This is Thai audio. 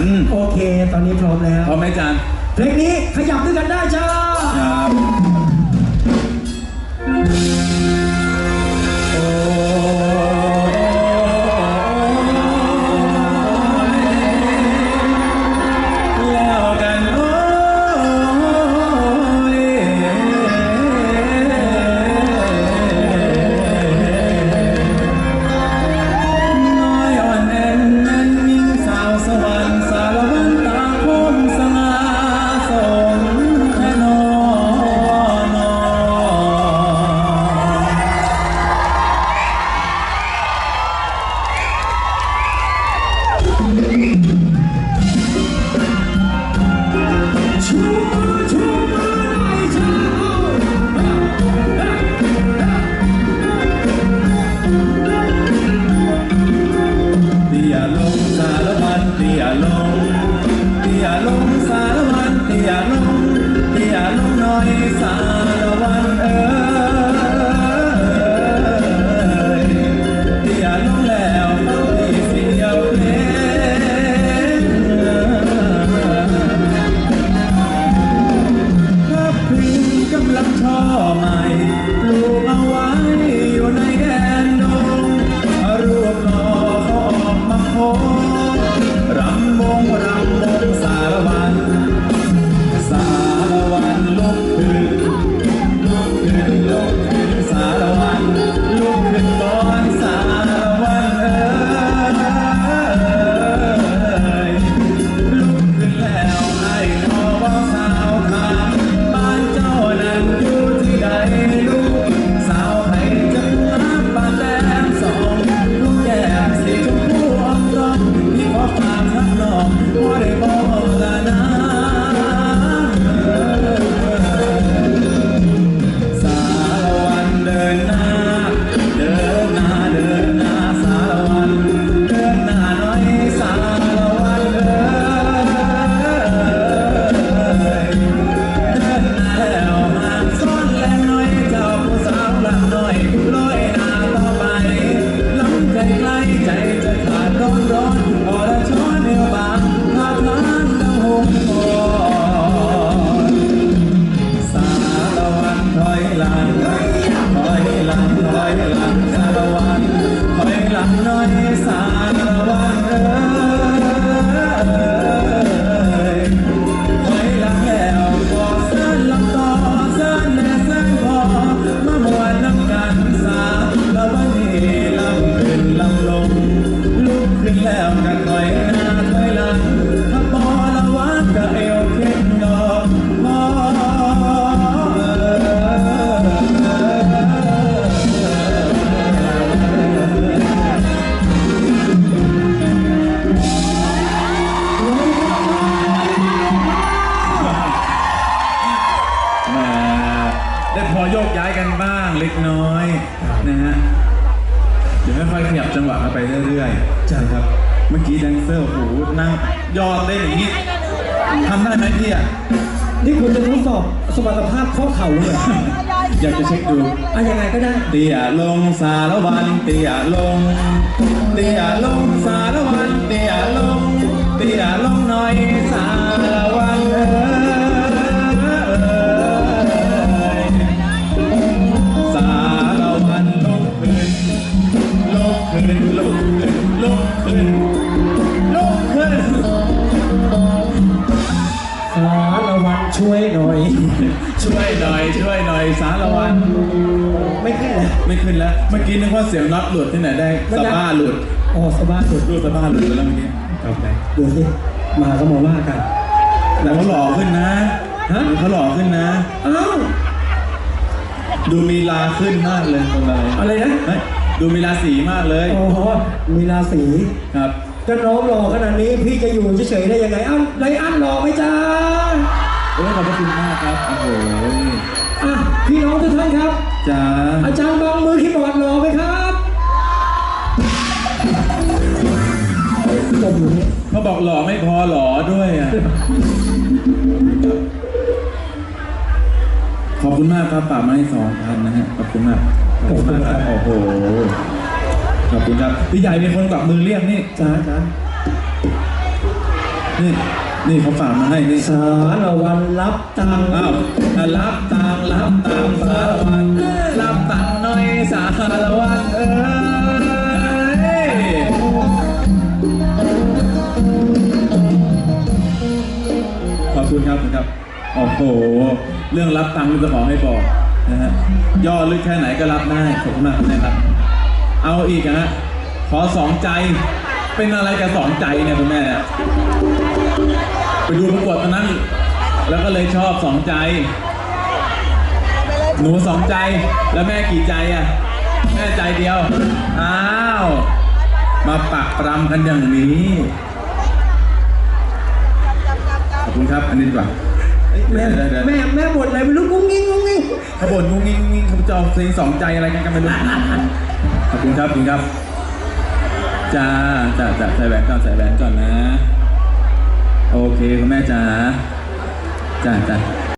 อืมโอเค ตอนนี้พร้อมแล้วพร้อมไหมอาจารย์เพลงนี้ขยับด้วยกันได้จ้า ค่อยๆขยับจังหวะกันไปเรื่อยๆใช่ครับ เมื่อกี้แดนเซอร์โอ้โหนั่งยอดเต้นอย่างนี้ทำได้ไหมพี่อะนี่คุณจะทดสอบสมรรถภาพข้อเข่าเลยอยากจะเช็คดูอะยังไงก็ได้เตี้ยลงสารวันเตี้ยลงเตี้ยลงสารวันเตี้ยลงเตี้ยลงหน่อยสารวันเอ้ย ช่วยหน่อย ช่วยหน่อย ช่วยหน่อยสารวัน ไม่ขึ้นเลยไม่ขึ้นแล้ว เมื่อกี้นึกว่าเสียงน็อตหลุดที่ไหนได้มันสะดังบ้าหลุดอ๋อสบายสุดรูดสะบ้าหลุดไปแล้วเมื่อกี้ครับไหนดูสิมาก็มาว่ากันแต่เขาหล่อขึ้นนะฮะเขาหล่อขึ้นนะอ้าวดูมีลาขึ้นมากเลยตรงไหนอะไรนะเฮ้ยดูมีราศีมากเลยโอ้โหมีราศีครับก็น้องรอขนาดนี้พี่จะอยู่เฉยๆได้ยังไงเอ้าไรอันรอไหมจ้าโอ้ยขอบพระคุณมากครับ โอ้โหอะพี่น้องทุกท่านครับ จ้าอาจารย์บองมือคีย์บอร์ดรอไหมครับจบอยู่นี่เขาบอกหล่อไม่พอหล่อด้วยอะ ขอบคุณมากครับฝากมาให้สองพันนะฮะ ขอบคุณมาก ขอบคุณมากครับ โอ้โห ขอบคุณครับ พี่ใหญ่เป็นคนกวักมือเรียกนี่ จ้าจ้านี่ นี่เขาฝากมาให้นี่สารวันรับตังค์อ้าวรับตังค์รับตังค์สารวัตรรับตังค์หน่อยสารวัตรเอ้ยขอบคุณครับขอบคุณครับโอ้โหเรื่องรับตังค์จะขอให้บอกนะฮะย่อลึกแค่ไหนก็รับได้ขอบคุณมากคุณแม่ครับ เอาอีกนะฮะขอสองใจเป็นอะไรกับสองใจเนี่ยคุณแม่เนี่ย ไปดูประกวดตอนนั้น แล้วก็เลยชอบสองใจ หนูสองใจแล้วแม่กี่ใจอะ แม่ใจเดียว อ้าว มาปักปรำกันอย่างนี้ ขอบคุณครับ อันนี้ดีกว่าเอ้ยแม่เดี๋ยวเดี๋ยวแม่แม่บ่นอะไรไม่รู้กุ้งงิ้งกุ้งงิ้งขบวนงุ้งงิ้งงุ้งงิ้งเขาจะเอาเพลงสองใจอะไรกันกันไม่รู้ขอบคุณครับขอบคุณครับจ้าจ้าจ้าใส่แหวนก่อนใส่แหวนก่อนนะ โอเคคุณแม่จ้าจ้าจ้า